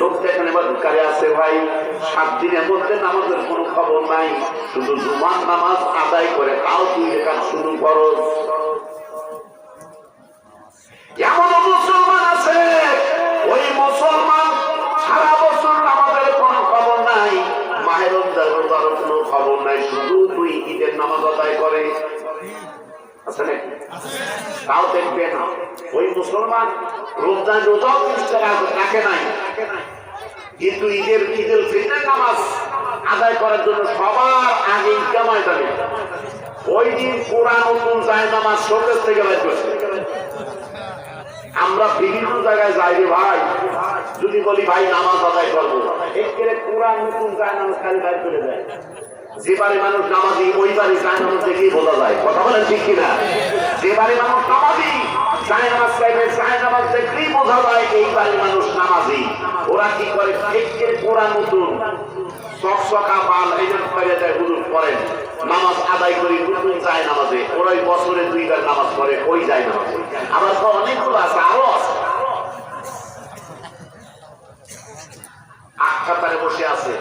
লোকটা এখানে বাদকারে আছে, ভাই, সাত দিনের মধ্যে নামাজের কোনো খবর নাই। শুধু জুমার নামাজ আদায় করে তাও দুই রেখাত শুধু খরচ এমন মুসলমান আছে, ওই মুসলমান সারা বছর নামাজের কোনো খবর নাই। মাহের রমজানের কোনো খবর নাই, শুধু দুই ঈদের নামাজ আদায় করে। নাকি তাও দেখবে না। ওই মুসলমান রমজান রোজাও চেষ্টা রাখে নাই। কিন্তু ঈদের ঈদের ফিতরের নামাজ আদায় করার জন্য সবার আগে ঈদগা ময়দানে। ওই দিন কোরআন নতুন যায় নামাজ শোকের থেকে বের আমরা বিভিন্ন জায়গায় যাই রে ভাই। যদি বলি, ভাই, নামাজ আদায় করব। একেবারে কোরআন নতুন যায় নামাজ খালি বাইর করে দেয়। যে বাড়ি মানুষ নামাজি, ওই বাড়ি নামাজ দেখেই বোঝা যায়। কথা বলেন ঠিক কিনা? যে বাড়ি মানুষ নামাজি যায় নামাজ চাইবে যায় নামাজ দেখলেই বোঝা যায়, এই বাড়ির মানুষ নামাজি। ওরা কি করে? কোরআন নতুন। চকচকা পাল এই জন্য হুজুর করেন নামাজ আদায় করি, নতুন যায় নামাজে। ওরাই বছরে দুইবার নামাজ পড়ে, ওই যায় নামাজে। আবার তো অনেকগুলো আছে, আরও আছে। বসে আছে।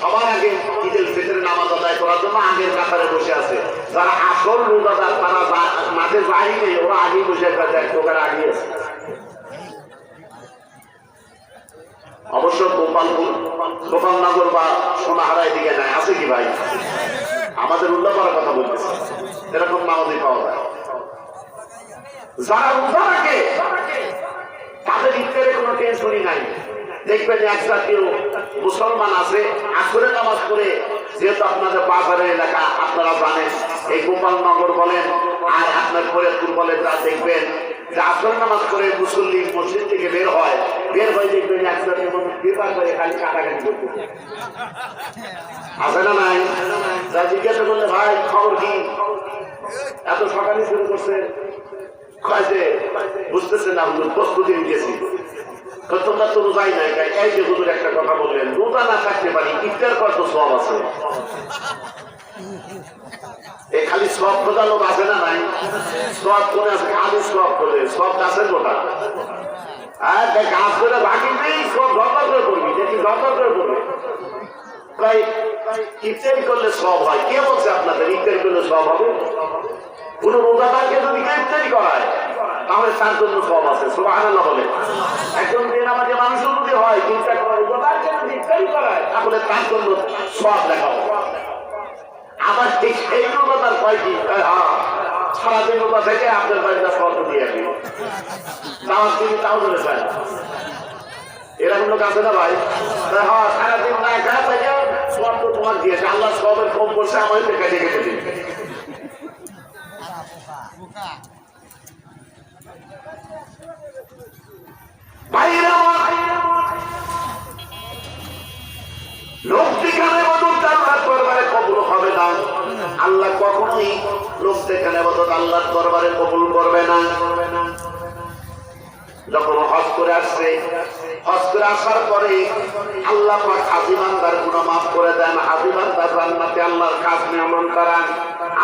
সবার আগে ঈদের ফিতরের নামাজ আদায় করার জন্য আগের কাতারে বসে আছে। যারা আসল রোজাদার, তারা যা- মাঠে যায়নি ওরা আগে বসে আছে টোকার আগে আছে। অবশ্য গোপালপুর গোপালনগর বা সোনাহারায় দিকে যায় আছে কি ভাই? আমাদের উল্লাহ করার কথা বলতেছে। এরকম নামাজি পাওয়া যায়। যারা রোজা রাখে, তাদের ইফতারে কোনো টেনশনই নাই। দেখবেন এক জাতীয় মুসলমান আছে আসরে নামাজ পড়ে, যেহেতু আপনাদের বাজারের এলাকা, আপনারা জানেন, এই গোপালনগর বলেন, আর আপনার ফরিদপুর বলেন যা দেখবেন, যে আসর নামাজ করে মুসল্লি মসজিদ থেকে বের হয়, বের হয়ে দেখবেন এক জাতীয় মানুষ বেপার করে খালি কাটাকাটি করতে আছে না নাই? যা জিজ্ঞাসা করলে, ভাই, খবর কি? এত সকালে শুরু করছে। বুঝতেছে না প্রস্তুতি নিয়েছি তো তোমরা তো রোজাই নাই, তাই এই যে হুজুর একটা কথা বললেন, রোজা না থাকতে পারি, ইফতার কত সব আছে। এই খালি সব খোঁজা লোক আছে না নাই? সব করে আছে? খালি সব খোঁজে সব গাছের গোটা আর দেখ গাছ করে বাকি নেই সব দরকার করে করবি দেখি দরকার করে করবি প্রায় ইফতারি করলে সব হয়। কে বলছে আপনাদের, ইফতারি করলে সব হবে? কোন রোজাদারকে যদি গ্রেফতারি করায় তাহলে তার জন্য সব আছে সুবহানাল্লাহ বলে। একজন বেনামাজি মানুষ যদি হয় চিন্তা করে ইফতারি করায় তাহলে তার জন্য সব লেখা আবার ঠিক রোজাদার কয়টি? কয়, হ্যাঁ। সারাদিন রোজা থেকে আপনার বাড়িটা সব দিয়ে দাওয়াত দিবি তাও ধরে না। এরকম লোক আছে না ভাই? হ্যাঁ সারাদিন না খাওয়া থেকে তোমার দিয়েছে আল্লাহ সবের কম করছে আমার দিন ভাইরা আমার, লোক দেখানে মদত আল্লাহ কখনোই লোক দেখানে মদত আল্লাহ দরবারে কবুল করবে না। যখন হজ করে আসছে, হজ করে আসার পরে আল্লাহ পাক হাজিমানদার গুণা মাফ করে দেন। হাজিমানদার রান্নাতে আল্লাহর কাজ নিয়মন করান।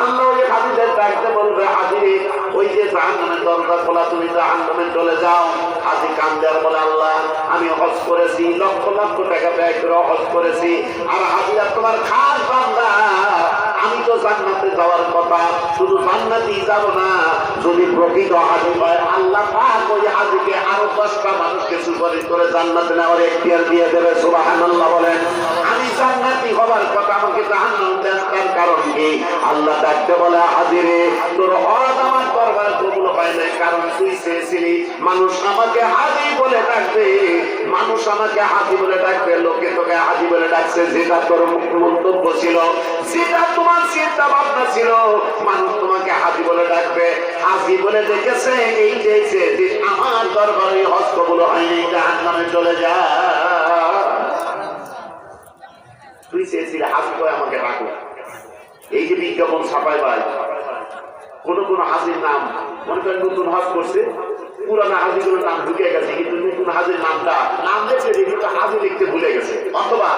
আল্লাহ ওই হাজিদের ডাকতে বলবে, হাজিরে, ওই যে জাহান্নামের দরজা খোলা, তুমি জাহান্নামে চলে যাও। হাজি কান্দার বলে, আল্লাহ, আমি হজ করেছি, লক্ষ লক্ষ টাকা ব্যয় করে হজ করেছি। আর হাজিরা তোমার খাস শুধু জান্নাতেই যাব না যদি প্রকৃত হাজি হয় আল্লাহ পাক ওই হাজিকে আরও দশটা মানুষকে সুপারিশ করে জান্নাতে নেওয়ার এখতিয়ার দিয়ে দেবে, সুবহানাল্লাহ বলেন। আমি জান্নাতি হবার কথা, আমাকে জাহান্নাম দেন কারণ কি? আল্লাহ ডাকতে বলে, হাজিরে, তোর হজ আমার দরবার কবুল হয় নাই, কারণ তুই চেয়েছিলি, মানুষ আমাকে হাজি বলে ডাকবে। মানুষ আমাকে হাজি বলে ডাকবে, লোকে তোকে হাজি বলে ডাকছে। যেটা তোর মন্তব্য ছিল, যেটা তোমার চিন্তা ভাবনা ছিল। মানুষ তোমাকে হাজি বলে ডাকবে। হাজি বলে দেখেছে এই চেয়েছে যে আমার দরবারে হজ কবুল হয়নি জাহান নামে চলে যা। তুই চেয়েছিলে হাজি করে আমাকে ডাকো। এই যে বিজ্ঞাপন ছাপায় ভাই, কোন কোন হাজির নাম, মনে করেন নতুন হজ করছে, পুরানা হাজিগুলোর নাম ঢুকে গেছে, কিন্তু নতুন হাজির নামটা, নাম দেখছে যে হাজি লিখতে ভুলে গেছে। অথবা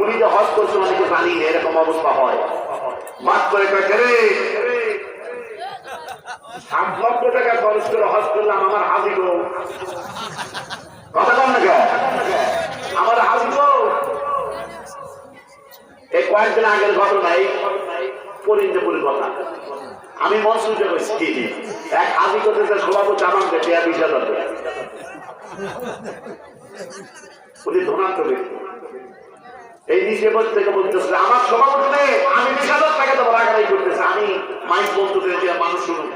উনি যে হজ করছে অনেকে জানি এরকম অবস্থা হয়। মাফ করে হজ করলাম আমার হাজি গো। কথা কম না আমার হাজি গো। কয়েকদিন আগের ঘটনা, এই কথা। আমি মনসুরকে বলছি এক হাজি করতেছে সভাপতি আমার দেখে আর বিশ হাজার এই নিচে বসে থেকে বলতেছে, আমার সভাপতি আমি হাজার টাকা দেবো রাগারাগি করতেছে, আমি মাইক বলতে যে মানুষ শুনুন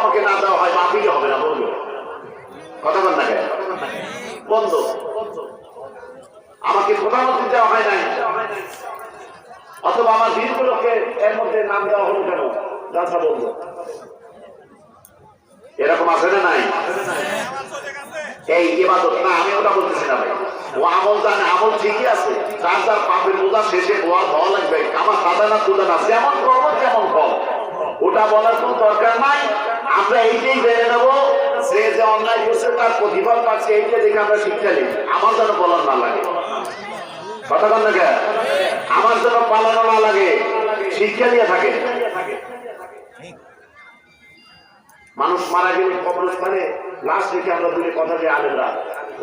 আমাকে না দেওয়া হয়, মাফিকে হবে না বলল কথা বল না কেন? বন্ধ। আমাকে প্রধানমন্ত্রী দেওয়া হয় নাই। অথবা আমার বীরগুলোকে এর মধ্যে নাম দেওয়া হলো কেন? যাত্রা বন্ধ এরকম আছে না নাই? এই ইবাদত না, আমি ওটা বলতেছি না ভাই। ও আমল জানে, আমল ঠিকই আছে। যার যার পাপের বোঝা শেষে বোয়া ভালো লাগবে। আমার দাদা না, তুলে না, যেমন করব, তেমন ফল। ওটা বলার কোনো দরকার নাই। আমরা এইটাই জেনে নেব সে যে অন্যায় করছে, তার প্রতিফল পাচ্ছে এইটা দেখে আমরা শিক্ষা নিই। আমার যেন বলার না লাগে। কথা বল না? আমার যেন পালানো না লাগে। শিক্ষা নিয়ে থাকে। মানুষ মারা গেলে কবরস্থানে লাশ রেখে আমরা দূরে কথা দিয়ে আলেমরা।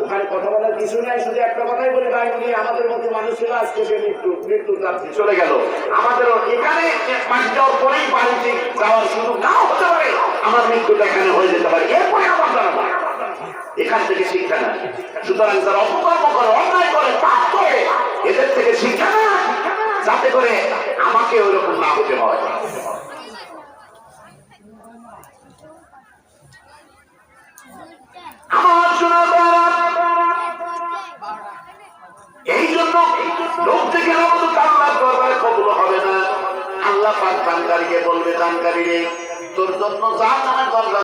ওখানে কথা বলার কিছু নাই, শুধু একটা কথাই বলে বাইরে নিয়ে আমাদের মতো মানুষ ছিল, আজকে সে মৃত্যু মৃত্যু যাত্রী চলে গেল। আমাদেরও এখানে মাটি যাওয়ার পরেই বাড়িতে যাওয়ার সুযোগ নাও হতে পারে আমার মৃত্যুটা এখানে হয়ে যেতে পারে। এরপরে আমার জানাব এখান থেকে শিক্ষা না সুতরাং যারা অপকর্ম করে, অন্যায় করে, পাপ করে, এদের থেকে শিক্ষা না যাতে করে আমাকে ওইরকম না হতে হয় আমার শোনা এই জন্য লোক থেকে আমাদের আল্লাহ দরবারে কবুল হবে না। আল্লাহ পাক দানকারীকে বলবে দানকারী রে, তোর জন্য যা জানা দরকার